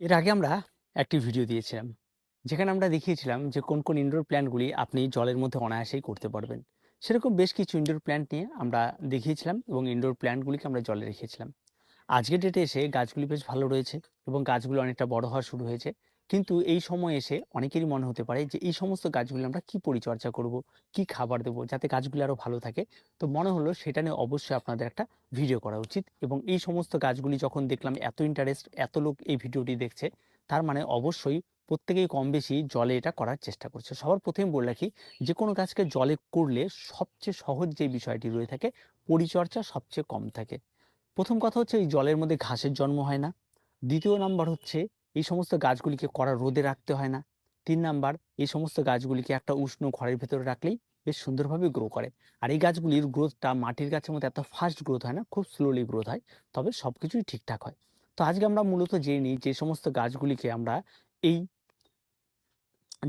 এর আগে আমরা একটি ভিডিও দিয়েছিলাম। যেখানে আমরা দেখিয়েছিলাম যে কোন কোন ইনডোর প্ল্যান্টগুলি আপনি জলের মধ্যে অনায়াসেই করতে পারবেন। সেরকম বেশ কিছু ইনডোর প্ল্যান্ট নিয়ে আমরা দেখিয়েছিলাম এবং ইনডোর প্ল্যান্টগুলিকে আমরা জলে রেখেছিলাম। আজকের ডেটে এসে গাছগুলি বেশ ভালো রয়েছে এবং গাছগুলো অনেকটা বড় হওয়া শুরু হয়েছে। কিন্তু এই সময় এসে অনেকেরই মনে হতে পারে যে, এই সমস্ত গাছগুলি আমরা কি পরিচর্যা করব? কি খাবার দেবো যাতে গাছগুলি আরও ভালো থাকে? তো মনে হলো সেটা নিয়ে অবশ্যই আপনাদের একটা ভিডিও করা উচিত এবং এই সমস্ত গাছগুলি যখন দেখলাম এত ইন্টারেস্ট এত লোক এই ভিডিওটি দেখছে, তার মানে অবশ্যই প্রত্যেকেই কম বেশি জলে এটা করার চেষ্টা করছে। সবার প্রথমে বলে রাখি, যে কোনো গাছকে জলে করলে সবচেয়ে সহজ যে বিষয়টি রয়ে থাকে, পরিচর্যা সবচেয়ে কম থাকে। প্রথম কথা হচ্ছে, এই জলের মধ্যে ঘাসের জন্ম হয় না। দ্বিতীয় নাম্বার হচ্ছে এই সমস্ত গাছগুলিকে কড়া রোদে রাখতে হয় না। তিন নাম্বার, এই সমস্ত গাছগুলিকে একটা উষ্ণ ঘরের ভেতরে রাখলেই বেশ সুন্দরভাবে গ্রো করে। আর এই গাছগুলির গ্রোথটা মাটির গাছের মধ্যে এত ফাস্ট গ্রোথ হয় না, খুব স্লোলি গ্রোথ হয়, তবে সব কিছুই ঠিকঠাক হয়। তো আজকে আমরা মূলত জেনে নিই যে সমস্ত গাছগুলিকে আমরা এই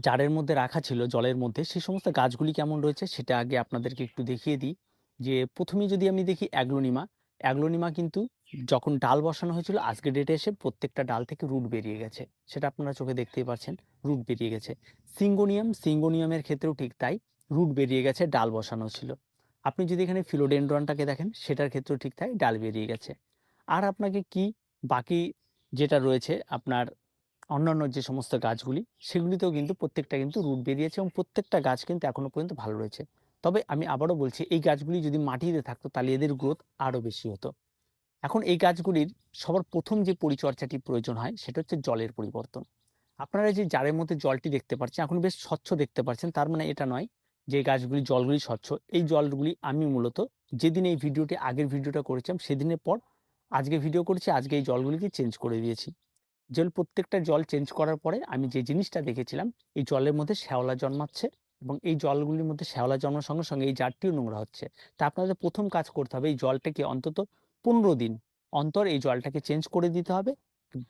জারের মধ্যে রাখা ছিল, জলের মধ্যে, সেই সমস্ত গাছগুলি কেমন রয়েছে সেটা আগে আপনাদেরকে একটু দেখিয়ে দিই। যে প্রথমে যদি আমি দেখি অ্যাগ্লোনিমা অ্যাগ্লোনিমা কিন্তু যখন ডাল বসানো হয়েছিল আজকে ডেটে এসে প্রত্যেকটা ডাল থেকে রুট বেরিয়ে গেছে। সেটা আপনারা চোখে দেখতেই পাচ্ছেন রুট বেরিয়ে গেছে। সিঙ্গোনিয়াম, সিঙ্গোনিয়ামের ক্ষেত্রেও ঠিক তাই রুট বেরিয়ে গেছে, ডাল বসানো ছিল। আপনি যদি এখানে ফিলোডেন্ড্রনটাকে দেখেন, সেটার ক্ষেত্রেও ঠিক তাই, ডাল বেরিয়ে গেছে। আর আপনাকে কি বাকি যেটা রয়েছে, আপনার অন্যান্য যে সমস্ত গাছগুলি, সেগুলিতেও কিন্তু প্রত্যেকটা কিন্তু রুট বেরিয়েছে এবং প্রত্যেকটা গাছ কিন্তু এখনও পর্যন্ত ভালো রয়েছে। তবে আমি আবারও বলছি, এই গাছগুলি যদি মাটিতে থাকতো, তাহলে এদের গ্রোথ আরও বেশি হতো। এখন এই গাছগুলির সবার প্রথম যে পরিচর্যাটি প্রয়োজন হয়, সেটা হচ্ছে জলের পরিবর্তন। আপনারা যে জারের মধ্যে জলটি দেখতে পাচ্ছেন, এখন বেশ স্বচ্ছ দেখতে পাচ্ছেন, তার মানে এটা নয় যে গাছগুলি, জলগুলি স্বচ্ছ। এই জলগুলি আমি মূলত যেদিন এই ভিডিওটি আগের ভিডিওটা করেছিলাম, সেদিনের পর আজকে ভিডিও করেছি, আজকে এই জলগুলিকে চেঞ্জ করে দিয়েছি। জল, প্রত্যেকটা জল চেঞ্জ করার পরে আমি যে জিনিসটা দেখেছিলাম, এই জলের মধ্যে শ্যাওলা জন্মাচ্ছে এবং এই জলগুলির মধ্যে শ্যাওলা জন্মার সঙ্গে সঙ্গে এই জারটিও নোংরা হচ্ছে। তা আপনাদের প্রথম কাজ করতে হবে, এই জলটাকে অন্তত পনেরো দিন অন্তর এই জলটাকে চেঞ্জ করে দিতে হবে।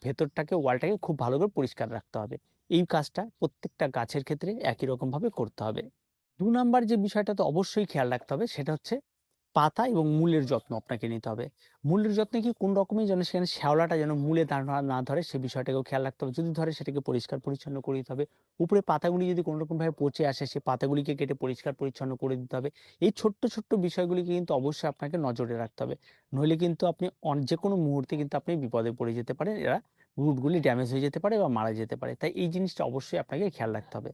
ভেতরটাকে, ওয়ালটাকে খুব ভালো করে পরিষ্কার রাখতে হবে। এই কাজটা প্রত্যেকটা গাছের ক্ষেত্রে একই রকমভাবে করতে হবে। দু নাম্বার যে বিষয়টা তো অবশ্যই খেয়াল রাখতে হবে সেটা হচ্ছে পাতা এবং মূলের যত্ন আপনাকে নিতে হবে। মূলের যত্নে কি কোন রকমই যেন সেখানে শ্যাওলাটা যেন মূলে না ধরে সে বিষয়টাকেও খেয়াল রাখতে হবে। যদি ধরে সেটাকে পরিষ্কার পরিচ্ছন্ন করে দিতে হবে। উপরে পাতাগুলি যদি কোনো রকমভাবে পচে আসে সে পাতাগুলিকে কেটে পরিষ্কার পরিচ্ছন্ন করে দিতে হবে। এই ছোট্ট ছোট্ট বিষয়গুলিকে কিন্তু অবশ্যই আপনাকে নজরে রাখতে হবে। নইলে কিন্তু আপনি যে কোনো মুহূর্তে কিন্তু আপনি বিপদে পড়ে যেতে পারেন। এরা রুটগুলি ড্যামেজ হয়ে যেতে পারে বা মারা যেতে পারে। তাই এই জিনিসটা অবশ্যই আপনাকে খেয়াল রাখতে হবে।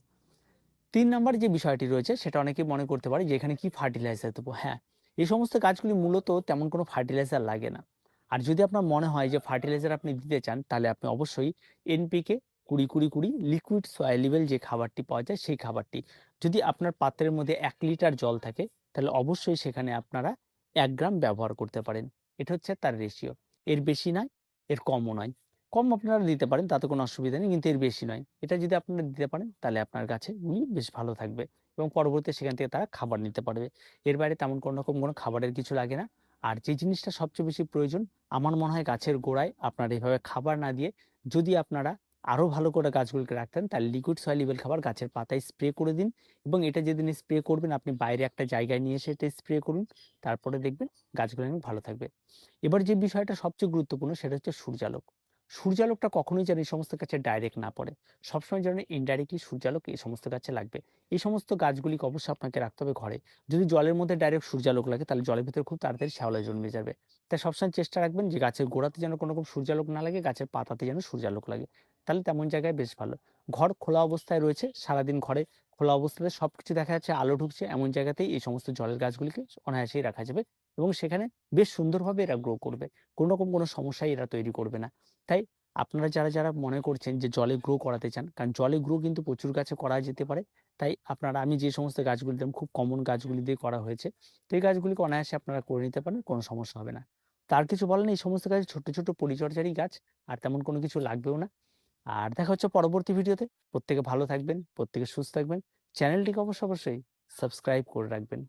তিন নাম্বার যে বিষয়টি রয়েছে সেটা অনেকেই মনে করতে পারে যে এখানে কি ফার্টিলাইজার দেবো? হ্যাঁ এই সমস্ত গাছগুলি মূলত তেমন কোনো ফার্টিলাইজার লাগে না। আর যদি আপনার মনে হয় যে ফার্টিলাইজার আপনি দিতে চান, তাহলে আপনি অবশ্যই এনপিকে কুড়ি কুড়ি কুড়ি লিকুইড সয়েলিবেল যে খাবারটি পাওয়া যায়, সেই খাবারটি। যদি আপনার পাত্রের মধ্যে এক লিটার জল থাকে, তাহলে অবশ্যই সেখানে আপনারা এক গ্রাম ব্যবহার করতে পারেন। এটা হচ্ছে তার রেশিও এর বেশি নয়, এর কমও নয়। কম আপনারা দিতে পারেন, তাতে কোনো অসুবিধা নেই, কিন্তু এর বেশি নয়। এটা যদি আপনারা দিতে পারেন, তাহলে আপনার গাছে গুলি বেশ ভালো থাকবে এবং পরবর্তীতে সেখান থেকে তারা খাবার নিতে পারবে। এর বাইরে তেমন কোনো রকম কোনো খাবারের কিছু লাগে না। আর যে জিনিসটা সবচেয়ে বেশি প্রয়োজন, আমার মনে হয় গাছের গোড়ায় আপনারা এইভাবে খাবার না দিয়ে যদি আপনারা আরও ভালো করে গাছগুলোকে রাখতেন, তাহলে লিকুইড সয়েলিবেল খাবার গাছের পাতায় স্প্রে করে দিন এবং এটা যেদিন স্প্রে করবেন, আপনি বাইরে একটা জায়গায় নিয়ে এসে এটা স্প্রে করুন, তারপরে দেখবেন গাছগুলো ভালো থাকবে। এবার যে বিষয়টা সবচেয়ে গুরুত্বপূর্ণ, সেটা হচ্ছে সূর্যালোক। সূর্যালোকটা কখনোই যেন এই সমস্ত গাছে ডাইরেক্ট না পড়ে। সবসময় যেন ইনডাইরেক্টলি সূর্যালোক এই সমস্ত গাছে লাগবে। এই সমস্ত গাছগুলিকে অবশ্যই আপনাকে রাখতে হবে ঘরে। যদি জলের মধ্যে ডাইরেক্ট সূর্যালোক লাগে, তাহলে জলের ভিতরে খুব তাড়াতাড়ি শ্যাওলা জন্মে যাবে। তাই সবসময় চেষ্টা রাখবেন যে গাছের গোড়াতে যেন কোনো রকম সূর্যালোক না লাগে, গাছের পাতাতে যেন সূর্যালোক লাগে। তাহলে তেমন জায়গায় বেশ ভালো। ঘর খোলা অবস্থায় রয়েছে, সারাদিন ঘরে খোলা অবস্থাতে সব কিছু দেখা যাচ্ছে, আলো ঢুকছে, এমন জায়গাতেই এই সমস্ত জলের গাছগুলিকে অনায়াসেই রাখা যাবে। এবং সেখানে বেশ সুন্দরভাবে এরা গ্রো করবে। কোনো রকম কোনো সমস্যাই এরা তৈরি করবে না। তাই আপনারা যারা যারা মনে করছেন যে জলে গ্রো করাতে চান, কারণ জলে গ্রো কিন্তু প্রচুর গাছে করা যেতে পারে, তাই আপনারা, আমি যে সমস্ত গাছগুলি দিলাম, খুব কমন গাছগুলি দিয়ে করা হয়েছে, তো এই গাছগুলিকে অনায়াসে আপনারা করে নিতে পারেন, কোনো সমস্যা হবে না। তার কিছু বলেন এই সমস্ত গাছ ছোট ছোট পরিচর্যারই গাছ, আর তেমন কোনো কিছু লাগবেও না। আর দেখা হচ্ছে পরবর্তী ভিডিওতে। প্রত্যেকে ভালো থাকবেন, প্রত্যেকে সুস্থ থাকবেন। চ্যানেলটিকে অবশ্য অবশ্যই সাবস্ক্রাইব করে রাখবেন।